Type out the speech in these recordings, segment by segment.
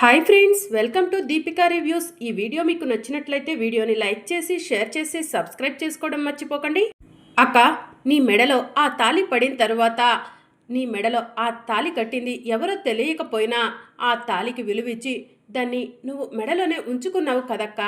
Hi friends welcome to Deepika reviews. ఈ video మీకు నచ్చినట్లయితే వీడియోని లైక్ చేసి షేర్ చేసి సబ్స్క్రైబ్ చేసుకోవడం మర్చిపోకండి. అక్క నీ మెడలో ఆ తాళి పడిన తర్వాత నీ మెడలో ఆ తాళి కట్టింది ఎవరో తెలియకపోయినా ఆ తాళికి విలువిచ్చి దాన్ని నువ్వు మెడలోనే ఉంచుకున్నావు కదక్క.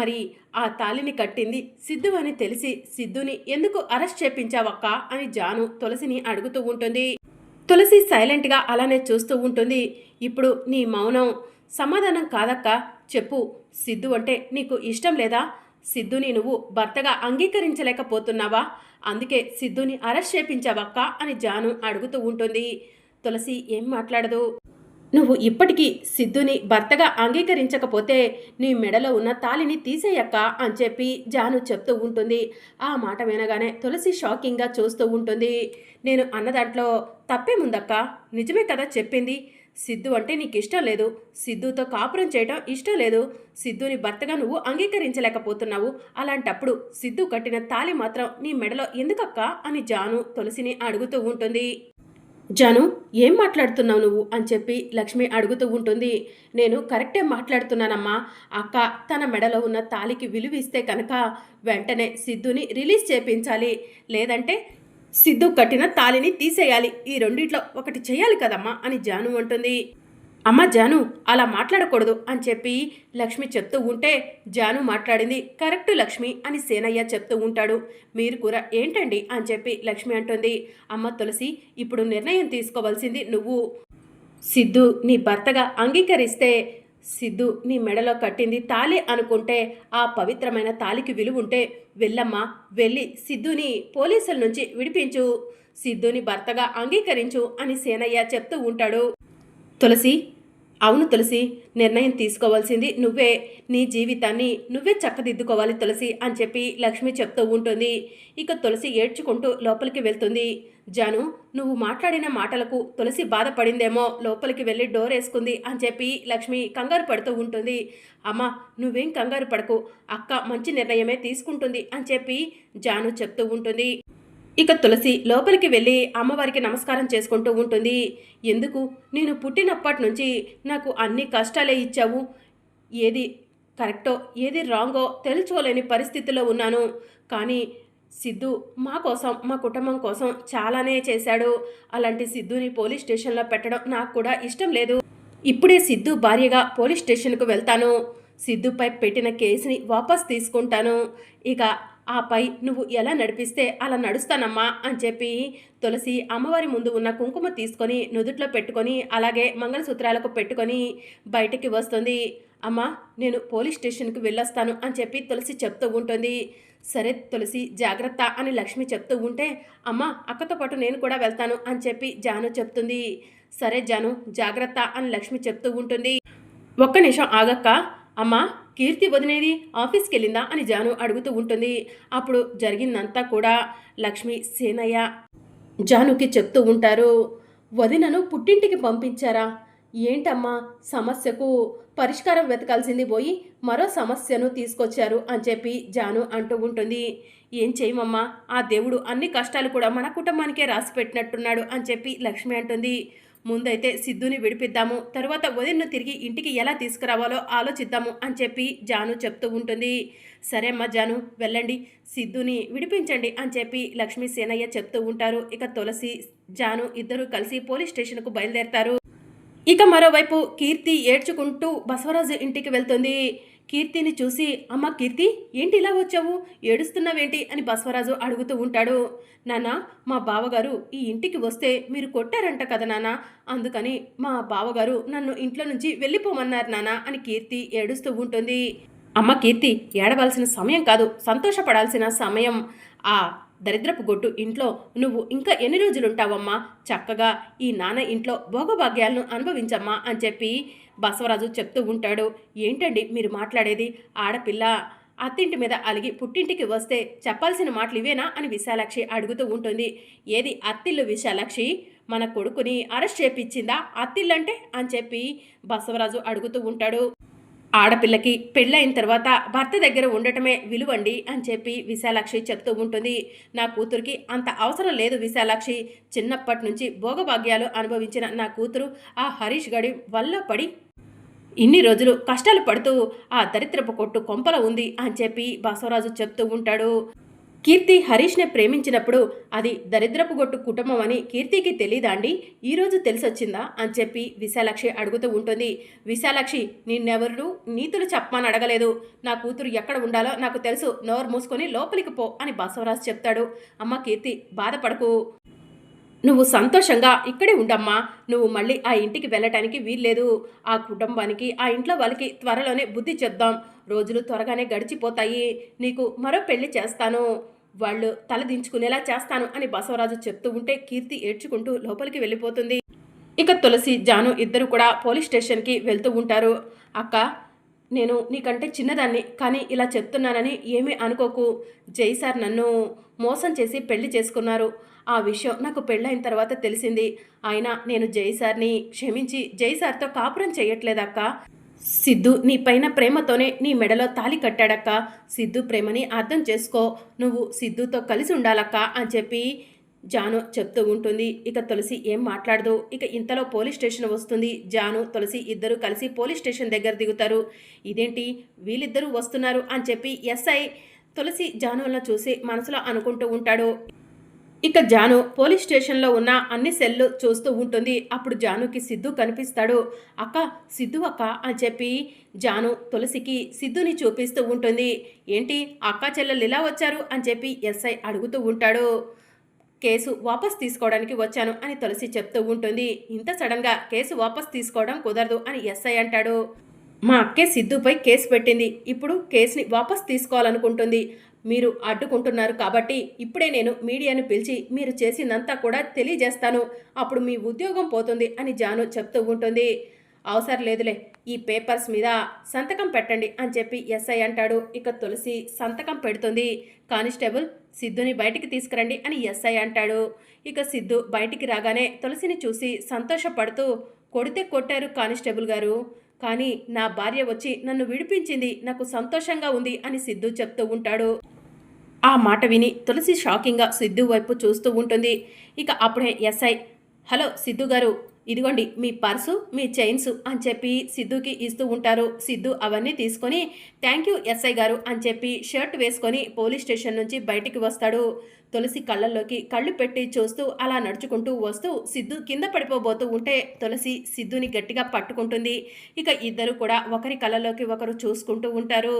మరి ఆ తాళిని కట్టింది సిద్ధు అని తెలిసి సిద్ధుని ఎందుకు అరెస్ట్ చేపించావక్క అని జాను తులసిని అడుగుతూ ఉంటుంది. తులసి సైలెంట్గా అలానే చూస్తూ ఉంటుంది. ఇప్పుడు నీ మౌనం. సమాధానం కాదక్క. చెప్పు. సిద్ధు అంటే నీకు ఇష్టం లేదా? సిద్ధుని నువ్వు భర్తగా అంగీకరించలేకపోతున్నావా? అందుకే సిద్ధుని అరెస్ట్ చేపించావక్క అని జాను అడుగుతూ ఉంటుంది. తులసి ఏం మాట్లాడదు. నువ్వు ఇప్పటికీ సిద్ధుని భర్తగా అంగీకరించకపోతే నీ మెడలో ఉన్న తాలిని తీసేయక్క అని చెప్పి జాను చెప్తూ ఉంటుంది. ఆ మాట వినగానే తులసి షాకింగ్గా చూస్తూ ఉంటుంది. నేను అన్న దాంట్లో తప్పేముందక్క? నిజమే కదా చెప్పింది. సిద్ధు అంటే నీకు ఇష్టం లేదు. సిద్ధుతో కాపురం చేయడం ఇష్టం లేదు. సిద్ధుని భర్తగా నువ్వు అంగీకరించలేకపోతున్నావు. అలాంటప్పుడు సిద్ధు కట్టిన తాలి మాత్రం నీ మెడలో ఎందుకక్క? అని జాను తులసిని అడుగుతూ ఉంటుంది. జాను ఏం మాట్లాడుతున్నావు నువ్వు? అని చెప్పి లక్ష్మి అడుగుతూ ఉంటుంది. నేను కరెక్టే మాట్లాడుతున్నానమ్మా. అక్క తన మెడలో ఉన్న తాలికి విలువిస్తే కనుక వెంటనే సిద్ధుని రిలీజ్ చేపించాలి. లేదంటే సిద్ధు కట్టిన తాలిని తీసేయాలి. ఈ రెండిట్లో ఒకటి చేయాలి కదమ్మా అని జాను అంటుంది. అమ్మ జాను అలా మాట్లాడకూడదు అని చెప్పి లక్ష్మి చెప్తూ ఉంటే జాను మాట్లాడింది కరెక్ట్ లక్ష్మి అని సేనయ్య చెప్తూ ఉంటాడు. మీరు కూర ఏంటండి? అని చెప్పి లక్ష్మి అంటుంది. అమ్మ తులసి ఇప్పుడు నిర్ణయం తీసుకోవాల్సింది నువ్వు. సిద్ధు నీ భర్తగా అంగీకరిస్తే సిద్ధు నీ మెడలో కట్టింది తాళి అనుకుంటే ఆ పవిత్రమైన తాలికి విలువ ఉంటే వెళ్ళమ్మా వెళ్ళి సిద్ధుని పోలీసుల నుంచి విడిపించు. సిద్ధుని భర్తగా అంగీకరించు అని సేనయ్య చెప్తూ ఉంటాడు. తులసి అవును తులసి నిర్ణయం తీసుకోవాల్సింది నువ్వే. నీ జీవితాన్ని నువ్వే చక్కదిద్దుకోవాలి తులసి అని చెప్పి లక్ష్మి చెప్తూ ఉంటుంది. ఇక తులసి ఏడ్చుకుంటూ లోపలికి వెళ్తుంది. జాను నువ్వు మాట్లాడిన మాటలకు తులసి బాధపడిందేమో లోపలికి వెళ్ళి డోర్ వేసుకుంది అని చెప్పి లక్ష్మి కంగారు పడుతూ ఉంటుంది. అమ్మ నువ్వేం కంగారు పడకు అక్క మంచి నిర్ణయమే తీసుకుంటుంది అని చెప్పి జాను చెప్తూ ఉంటుంది. ఇక తులసి లోపలికి వెళ్ళి అమ్మవారికి నమస్కారం చేసుకుంటూ ఉంటుంది. ఎందుకు? నేను పుట్టినప్పటి నుంచి నాకు అన్ని కష్టాలే ఇచ్చావు. ఏది కరెక్టో ఏది రాంగో తెలుసుకోలేని పరిస్థితిలో ఉన్నాను. కానీ సిద్ధు మా కోసం మా కుటుంబం కోసం చాలానే చేశాడు. అలాంటి సిద్ధుని పోలీస్ స్టేషన్లో పెట్టడం నాకు కూడా ఇష్టం లేదు. ఇప్పుడే సిద్ధు భార్యగా పోలీస్ స్టేషన్కు వెళ్తాను. సిద్ధుపై పెట్టిన కేసుని వాపస్ తీసుకుంటాను. ఇక ఆపై నువ్వు ఎలా నడిపిస్తే అలా నడుస్తానమ్మా అని చెప్పి తులసి అమ్మవారి ముందు ఉన్న కుంకుమ తీసుకొని నుదుట్లో పెట్టుకొని అలాగే మంగళసూత్రాలకు పెట్టుకొని బయటికి వస్తుంది. అమ్మా నేను పోలీస్ స్టేషన్కి వెళ్ళొస్తాను అని చెప్పి తులసి చెప్తూ ఉంటుంది. సరే తులసి జాగ్రత్త అని లక్ష్మి చెప్తూ ఉంటే అమ్మ అక్కతో పాటు నేను కూడా వెళ్తాను అని చెప్పి జాను చెప్తుంది. సరే జాను జాగ్రత్త అని లక్ష్మి చెప్తూ ఉంటుంది. ఒక్క నిమిషం ఆగక్క? అమ్మా కీర్తి వదినేది ఆఫీస్కి వెళ్ళిందా అని జాను అడుగుతూ ఉంటుంది. అప్పుడు జరిగిందంతా కూడా లక్ష్మి సేనయ్య జానుకి చెప్తూ ఉంటారు. వదినను పుట్టింటికి పంపించారా? ఏంటమ్మా సమస్యకు? పరిష్కారం వెతకాల్సింది పోయి మరో సమస్యను తీసుకొచ్చారు అని చెప్పి జాను అంటూ ఉంటుంది. ఏం చేయమమ్మా? ఆ దేవుడు అన్ని కష్టాలు కూడా మన కుటుంబానికే రాసి పెట్టినట్టున్నాడు అని చెప్పి లక్ష్మి అంటుంది. ముందైతే సిద్ధుని విడిపిద్దాము. తర్వాత వదిన్ను తిరిగి ఇంటికి ఎలా తీసుకురావాలో ఆలోచిద్దాము అని చెప్పి జాను చెప్తూ ఉంటుంది. సరే అమ్మా జాను వెళ్ళండి. సిద్ధుని విడిపించండి అని చెప్పి లక్ష్మీ సేనయ్య చెప్తూ ఉంటారు. ఇక తులసి జాను ఇద్దరు కలిసి పోలీస్ స్టేషన్కు బయలుదేరతారు. ఇక మరోవైపు కీర్తి ఏడ్చుకుంటూ బసవరాజు ఇంటికి వెళ్తుంది. కీర్తిని చూసి అమ్మ కీర్తి ఏంటి ఇలా వచ్చావు? ఏడుస్తున్నావేంటి? అని బసవరాజు అడుగుతూ ఉంటాడు. నాన్న మా బావగారు ఈ ఇంటికి వస్తే మీరు కొట్టారంట కదా నాన్న. అందుకని మా బావగారు నన్ను ఇంట్లో నుంచి వెళ్ళిపోమన్నారు నాన్న అని కీర్తి ఏడుస్తూ ఉంటుంది. అమ్మ కీర్తి ఏడవలసిన సమయం కాదు సంతోషపడాల్సిన సమయం. ఆ దరిద్రపు గొట్టు ఇంట్లో నువ్వు ఇంకా ఎన్ని రోజులు ఉంటావమ్మా చక్కగా ఈ నాన్న ఇంట్లో భోగభాగ్యాలను అనుభవించమ్మా అని చెప్పి బసవరాజు చెప్తూ ఉంటాడు ఏంటండి మీరు మాట్లాడేది? ఆడపిల్ల. అత్తింటి మీద అలిగి పుట్టింటికి వస్తే చెప్పాల్సిన మాటలు ఇవేనా అని విశాలాక్షి అడుగుతూ ఉంటుంది. ఏది అత్తిల్లు విశాలాక్షి? మన కొడుకుని అరెస్ట్ చేపించిందా అత్తిల్లంటే? అని చెప్పి బసవరాజు అడుగుతూ ఉంటాడు. ఆడపిల్లకి పెళ్ళైన తర్వాత భర్త దగ్గర ఉండటమే విలువండి అని చెప్పి విశాలాక్షి చెప్తూ ఉంటుంది. నా కూతురికి అంత అవసరం లేదు విశాలాక్షి. చిన్నప్పటి నుంచి భోగభాగ్యాలు అనుభవించిన నా కూతురు ఆ హరీష్ గడి వల్ల పడి ఇన్ని రోజులు కష్టాలు పడుతూ ఆ దరిద్రపు కొట్టు కొంపల ఉంది అని చెప్పి బసవరాజు చెప్తూ ఉంటాడు. కీర్తి హరీష్ని ప్రేమించినప్పుడు అది దరిద్రపు గొట్టు కుటుంబం అని కీర్తికి తెలీదాండి ఈరోజు తెలిసొచ్చిందా? అని చెప్పి విశాలాక్షి అడుగుతూ ఉంటుంది. విశాలాక్షి నిన్నెవరు నీతులు చెప్పమని అడగలేదు. నా కూతురు ఎక్కడ ఉండాలో నాకు తెలుసు. నోరు మూసుకొని లోపలికి పో అని బసవరాజు చెప్తాడు. అమ్మ కీర్తి బాధపడకు. నువ్వు సంతోషంగా ఇక్కడే ఉండమ్మా. నువ్వు మళ్ళీ ఆ ఇంటికి వెళ్ళటానికి వీల్లేదు. ఆ కుటుంబానికి ఆ ఇంట్లో వాళ్ళకి త్వరలోనే బుద్ధి చెప్దాం. రోజులు త్వరగానే గడిచిపోతాయి. నీకు మరో పెళ్ళి చేస్తాను. వాళ్ళు తలదించుకునేలా చేస్తాను అని బసవరాజు చెప్తూ ఉంటే కీర్తి ఏడ్చుకుంటూ లోపలికి వెళ్ళిపోతుంది. ఇక తులసి జాను ఇద్దరు కూడా పోలీస్ స్టేషన్కి వెళ్తూ ఉంటారు. అక్క నేను నీకంటే చిన్నదాన్ని కానీ ఇలా చెప్తున్నానని ఏమీ అనుకోకు. జై సార్ నన్ను మోసం చేసి పెళ్ళి చేసుకున్నారు. ఆ విషయం నాకు పెళ్ళైన తర్వాత తెలిసింది. అయినా నేను జై సార్ని క్షమించి జై సార్తో కాపురం చేయట్లేదక్క. సిద్ధు నీ పైన ప్రేమతోనే నీ మెడలో తాలి కట్టాడక్క. సిద్ధు ప్రేమని అర్థం చేసుకో. నువ్వు సిద్ధుతో కలిసి ఉండాలక్క అని చెప్పి జాను చెప్తూ ఉంటుంది. ఇక తులసి ఏం మాట్లాడదు. ఇక ఇంతలో పోలీస్ స్టేషన్ వస్తుంది. జాను తులసి ఇద్దరు కలిసి పోలీస్ స్టేషన్ దగ్గర దిగుతారు. ఇదేంటి? వీళ్ళిద్దరూ వస్తున్నారు అని చెప్పి ఎస్ఐ తులసి జానులను చూసి మనసులో అనుకుంటూ ఉంటాడు. ఇక జాను పోలీస్ స్టేషన్లో ఉన్న అన్ని సెల్లు చూస్తూ ఉంటుంది. అప్పుడు జానుకి సిద్ధు కనిపిస్తాడు. అక్క సిద్ధు అక్క అని చెప్పి జాను తులసికి సిద్ధుని చూపిస్తూ ఉంటుంది. ఏంటి అక్క చెల్లెలు ఇలా వచ్చారు? అని చెప్పి ఎస్ఐ అడుగుతూ ఉంటాడు. కేసు వాపస్ తీసుకోవడానికి వచ్చాను అని తులసి చెప్తూ ఉంటుంది. ఇంత సడన్గా కేసు వాపస్ తీసుకోవడం కుదరదు అని ఎస్ఐ అంటాడు. మా అక్కే సిద్ధుపై కేసు పెట్టింది. ఇప్పుడు కేసుని వాపస్ తీసుకోవాలనుకుంటుంది. మీరు అడ్డుకుంటున్నారు కాబట్టి ఇప్పుడే నేను మీడియాను పిలిచి మీరు చేసిందంతా కూడా తెలియజేస్తాను. అప్పుడు మీ ఉద్యోగం పోతుంది అని జాను చెప్తూ ఉంటుంది. అవసరం లేదులే ఈ పేపర్స్ మీద సంతకం పెట్టండి అని చెప్పి ఎస్ఐ అంటాడు. ఇక తులసి సంతకం పెడుతుంది. కానిస్టేబుల్ సిద్ధుని బయటికి తీసుకురండి అని ఎస్ఐ అంటాడు. ఇక సిద్ధు బయటికి రాగానే తులసిని చూసి సంతోషపడుతూ కొడితే కొట్టారు కానిస్టేబుల్ గారు. కానీ నా భార్య వచ్చి నన్ను విడిపించింది నాకు సంతోషంగా ఉంది అని సిద్ధు చెప్తూ ఉంటాడు. ఆ మాట విని తులసి షాకింగ్గా సిద్ధు వైపు చూస్తూ ఉంటుంది. ఇక అప్పుడే ఎస్ఐ హలో సిద్ధు గారు ఇదిగోండి మీ పర్సు మీ చైన్స్ అని చెప్పి సిద్ధుకి ఇస్తూ ఉంటారు. సిద్ధు అవన్నీ తీసుకొని థ్యాంక్ యూ ఎస్ఐ గారు అని చెప్పి షర్ట్ వేసుకొని పోలీస్ స్టేషన్ నుంచి బయటికి వస్తాడు. తులసి కళ్ళల్లోకి కళ్ళు పెట్టి చూస్తూ అలా నడుచుకుంటూ వస్తూ సిద్ధు కింద పడిపోబోతూ ఉంటే తులసి సిద్ధుని గట్టిగా పట్టుకుంటుంది. ఇక ఇద్దరు కూడా ఒకరి కళ్ళలోకి ఒకరు చూసుకుంటూ ఉంటారు.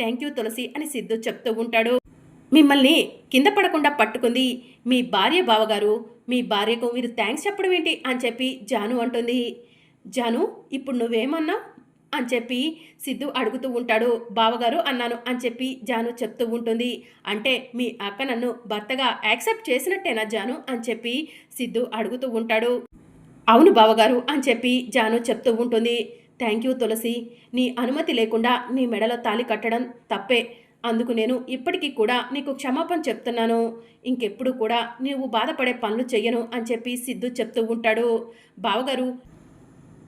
థ్యాంక్ యూ తులసి అని సిద్ధు చెప్తూ ఉంటాడు. మిమ్మల్ని కింద పడకుండా పట్టుకుంది. మీ భార్య బావగారు మీ భార్యకు మీరు థ్యాంక్స్ చెప్పడం ఏంటి? అని చెప్పి జాను అంటుంది. జాను ఇప్పుడు నువ్వేమన్నా? అని చెప్పి సిద్ధు అడుగుతూ ఉంటాడు. బావగారు అన్నాను అని చెప్పి జాను చెప్తూ ఉంటుంది. అంటే మీ అక్క నన్ను భర్తగా యాక్సెప్ట్ చేసినట్టేనా జాను? అని చెప్పి సిద్ధు అడుగుతూ ఉంటాడు. అవును బావగారు అని చెప్పి జాను చెప్తూ ఉంటుంది. Thank you Tulasi. నీ అనుమతి లేకుండా నీ మెడలో తాలి కట్టడం తప్పే. అందుకు నేను ఇప్పటికీ కూడా నీకు క్షమాపణ చెప్తున్నాను. ఇంకెప్పుడు కూడా నీవు బాధపడే పనులు చెయ్యను అని చెప్పి సిద్ధు చెప్తూ ఉంటాడు. బావగారు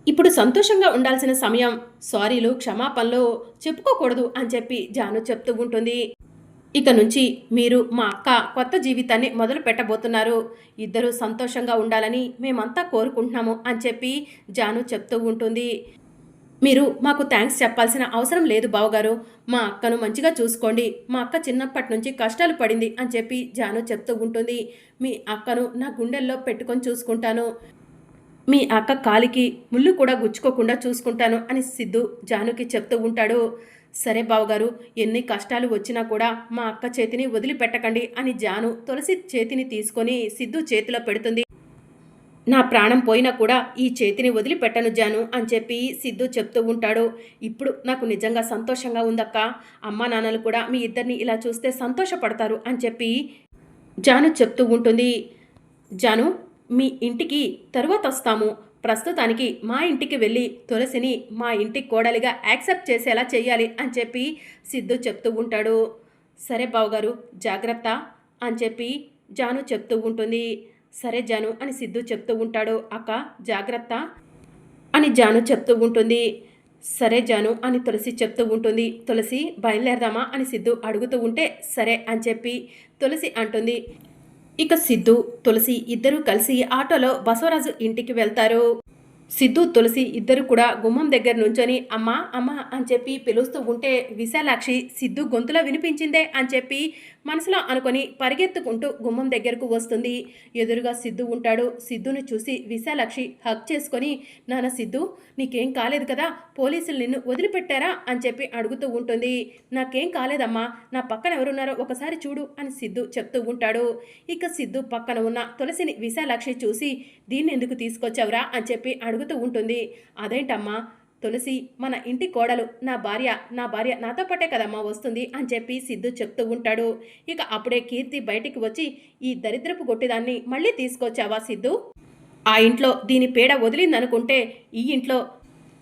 ఇప్పుడు సంతోషంగా ఉండాల్సిన సమయం సారీలు క్షమాపణలు చెప్పుకోకూడదు అని చెప్పి జాను చెప్తూ ఉంటుంది. ఇక నుంచి మీరు మా అక్క కొత్త జీవితాన్ని మొదలు పెట్టబోతున్నారు. ఇద్దరు సంతోషంగా ఉండాలని మేమంతా కోరుకుంటున్నాము అని చెప్పి జాను చెప్తూ ఉంటుంది. మీరు మాకు థ్యాంక్స్ చెప్పాల్సిన అవసరం లేదు బావగారు. మా అక్కను మంచిగా చూసుకోండి. మా అక్క చిన్నప్పటి నుంచి కష్టాలు పడింది అని చెప్పి జాను చెప్తూ ఉంటుంది. మీ అక్కను నా గుండెల్లో పెట్టుకొని చూసుకుంటాను. మీ అక్క కాలికి ముళ్ళు కూడా గుచ్చుకోకుండా చూసుకుంటాను అని సిద్ధు జానుకి చెప్తూ ఉంటాడు. సరే బావగారు ఎన్ని కష్టాలు వచ్చినా కూడా మా అక్క చేతిని వదిలిపెట్టకండి అని జాను తులసి చేతిని తీసుకొని సిద్ధు చేతిలో పెడుతుంది. నా ప్రాణం పోయినా కూడా ఈ చేతిని వదిలిపెట్టను జాను అని చెప్పి సిద్ధు చెప్తూ ఉంటాడు. ఇప్పుడు నాకు నిజంగా సంతోషంగా ఉందక్క. అమ్మా నాన్నలు కూడా మీ ఇద్దరిని ఇలా చూస్తే సంతోషపడతారు అని చెప్పి జాను చెప్తూ ఉంటుంది. జాను మీ ఇంటికి తరువాత వస్తాము. ప్రస్తుతానికి మా ఇంటికి వెళ్ళి తులసిని మా ఇంటి కోడలిగా యాక్సెప్ట్ చేసేలా చేయాలి అని చెప్పి సిద్ధు చెప్తూ ఉంటాడు. సరే బావగారు జాగ్రత్త అని చెప్పి జాను చెప్తూ ఉంటుంది. సరే జాను అని సిద్ధు చెప్తూ ఉంటాడు. అక్క జాగ్రత్త అని జాను చెప్తూ ఉంటుంది. సరే జాను అని తులసి చెప్తూ ఉంటుంది. తులసి బయలుదేరదామా అని సిద్ధు అడుగుతూ ఉంటే సరే అని చెప్పి తులసి అంటుంది. ఇక సిద్ధు తులసి ఇద్దరూ కలిసి ఆటోలో బసవరాజు ఇంటికి వెళ్తారు. సిద్ధు తులసి ఇద్దరు కూడా గుమ్మం దగ్గర నుంచొని అమ్మా అమ్మా అని చెప్పి పిలుస్తూ ఉంటే విశాలాక్షి సిద్ధు గొంతులో వినిపించిందే అని చెప్పి మనసులో అనుకొని పరిగెత్తుకుంటూ గుమ్మం దగ్గరకు వస్తుంది. ఎదురుగా సిద్ధు ఉంటాడు. సిద్ధును చూసి విశాలక్షి హక్ చేసుకొని నాన్న సిద్ధు నీకేం కాలేదు కదా? పోలీసులు నిన్ను వదిలిపెట్టారా? అని చెప్పి అడుగుతూ ఉంటుంది. నాకేం కాలేదమ్మా. నా పక్కన ఎవరున్నారో ఒకసారి చూడు అని సిద్ధు చెప్తూ ఉంటాడు. ఇక సిద్ధు పక్కన ఉన్న తులసిని విశాలక్షి చూసి దీన్ని ఎందుకు తీసుకొచ్చావురా? అని చెప్పి అడుగుతూ ఉంటుంది. అదేంటమ్మా? తులసి మన ఇంటి కోడలు నా భార్య నా భార్య నాతో పాటే కదమ్మా వస్తుంది అని చెప్పి సిద్ధు చెప్తూ ఉంటాడు. ఇక అప్పుడే కీర్తి బయటికి వచ్చి ఈ దరిద్రపు గొట్టిదాన్ని మళ్ళీ తీసుకొచ్చావా సిద్ధు? ఆ ఇంట్లో దీని పీడ వదిలిందనుకుంటే ఈ ఇంట్లో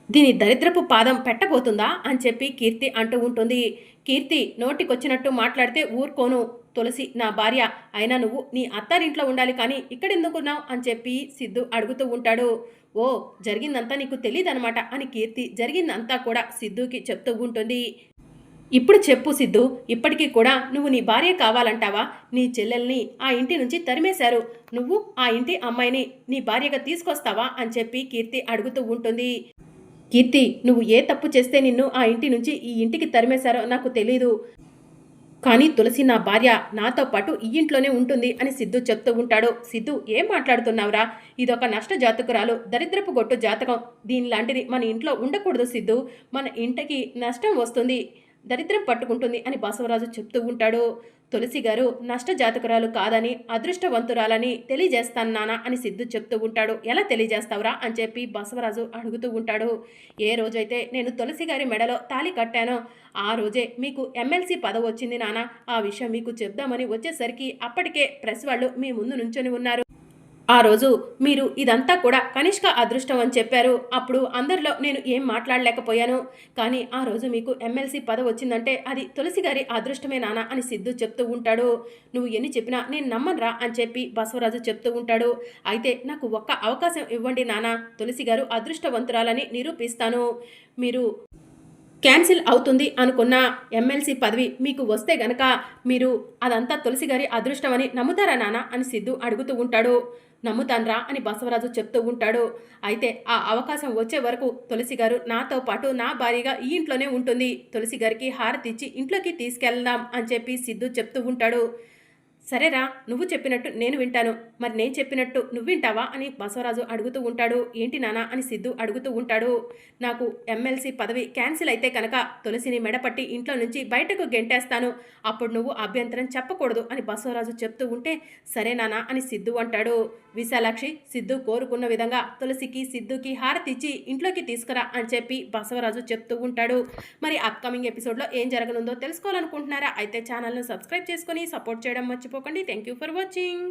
దీని దరిద్రపు పాదం పెట్టబోతుందా? అని చెప్పి కీర్తి అంటూ ఉంటుంది. కీర్తి నోటికొచ్చినట్టు మాట్లాడితే ఊరుకోను. తులసి నా భార్య అయినా నువ్వు నీ అత్తారింట్లో ఉండాలి కానీ ఇక్కడెందుకున్నావు? అని చెప్పి సిద్ధు అడుగుతూ ఉంటాడు. ఓ జరిగిందంతా నీకు తెలియదనమాట అని కీర్తి జరిగిందంతా కూడా సిద్ధుకి చెప్తూ ఉంటుంది. ఇప్పుడు చెప్పు సిద్ధు ఇప్పటికీ కూడా నువ్వు నీ భార్య కావాలంటావా? నీ చెల్లెల్ని ఆ ఇంటి నుంచి తరిమేశారు. నువ్వు ఆ ఇంటి అమ్మాయిని నీ భార్యగా తీసుకొస్తావా? అని చెప్పి కీర్తి అడుగుతూ ఉంటుంది. కీర్తి నువ్వు ఏ తప్పు చేస్తే నిన్ను ఆ ఇంటి నుంచి ఈ ఇంటికి తరిమేశారో నాకు తెలీదు. కానీ తులసి నా భార్య నాతో పాటు ఈ ఇంట్లోనే ఉంటుంది అని సిద్ధు చెప్తూ ఉంటాడు. సిద్ధు ఏం మాట్లాడుతున్నావురా? ఇదొక నష్ట జాతకురాలు దరిద్రపు గొట్టు జాతకం. దీనిలాంటిది మన ఇంట్లో ఉండకూడదు సిద్ధు. మన ఇంటికి నష్టం వస్తుంది దరిద్రం పట్టుకుంటుంది అని బసవరాజు చెప్తూ ఉంటాడు. తులసి గారు నష్ట జాతకురాలు కాదని అదృష్టవంతురాలని తెలియజేస్తాను నానా అని సిద్ధు చెప్తూ ఉంటాడు. ఎలా తెలియజేస్తావురా అని చెప్పి బసవరాజు అడుగుతూ ఉంటాడు. ఏ రోజైతే నేను తులసి గారి మెడలో తాళి కట్టానో ఆ రోజే మీకు ఎమ్మెల్సీ పదవి వచ్చింది నానా. ఆ విషయం మీకు చెప్దామని వచ్చేసరికి అప్పటికే ప్రెస్ వాళ్ళు మీ ముందు నుంచొని ఉన్నారు. ఆ రోజు మీరు ఇదంతా కూడా కనిష్క అదృష్టం అని చెప్పారు. అప్పుడు అందరిలో నేను ఏం మాట్లాడలేకపోయాను. కానీ ఆ రోజు మీకు ఎమ్మెల్సీ పదవి వచ్చిందంటే అది తులసి గారి అదృష్టమే నానా అని సిద్ధు చెప్తూ ఉంటాడు. నువ్వు ఎన్ని చెప్పినా నేను నమ్మనురా అని చెప్పి బసవరాజు చెప్తూ ఉంటాడు. అయితే నాకు ఒక్క అవకాశం ఇవ్వండి నానా. తులసి గారు అదృష్టవంతురాలని నిరూపిస్తాను. మీరు క్యాన్సిల్ అవుతుంది అనుకున్న ఎమ్మెల్సీ పదవి మీకు వస్తే గనక మీరు అదంతా తులసి గారి అదృష్టమని నమ్ముతారా నాన్న అని సిద్ధు అడుగుతూ ఉంటాడు. నమ్ముతాన్రా అని బసవరాజు చెప్తూ ఉంటాడు. అయితే ఆ అవకాశం వచ్చే వరకు తులసి గారు నాతో పాటు నా భార్యగా ఈ ఇంట్లోనే ఉంటుంది. తులసి గారికి హారతిచ్చి ఇంట్లోకి తీసుకెళ్దాం అని చెప్పి సిద్ధు చెప్తూ ఉంటాడు. సరేరా నువ్వు చెప్పినట్టు నేను వింటాను. మరి నేను చెప్పినట్టు నువ్వు వింటావా అని బసవరాజు అడుగుతూ ఉంటాడు. ఏంటి నానా అని సిద్ధు అడుగుతూ ఉంటాడు. నాకు ఎమ్మెల్సీ పదవి క్యాన్సిల్ అయితే కనుక తులసిని మెడపట్టి ఇంట్లో నుంచి బయటకు గెంటేస్తాను. అప్పుడు నువ్వు అభ్యంతరం చెప్పకూడదు అని బసవరాజు చెప్తూ ఉంటే సరే నానా అని సిద్ధు అంటాడు. విశాలాక్షి సిద్ధు కోరుకున్న విధంగా తులసికి సిద్ధుకి హారతిచ్చి ఇంట్లోకి తీసుకురా అని చెప్పి బసవరాజు చెప్తూ ఉంటాడు. మరి అప్కమింగ్ ఎపిసోడ్లో ఏం జరగనుందో తెలుసుకోవాలనుకుంటున్నారా? అయితే ఛానల్ను సబ్స్క్రైబ్ చేసుకొని సపోర్ట్ చేయడం మర్చిపోకండి. Thank you for watching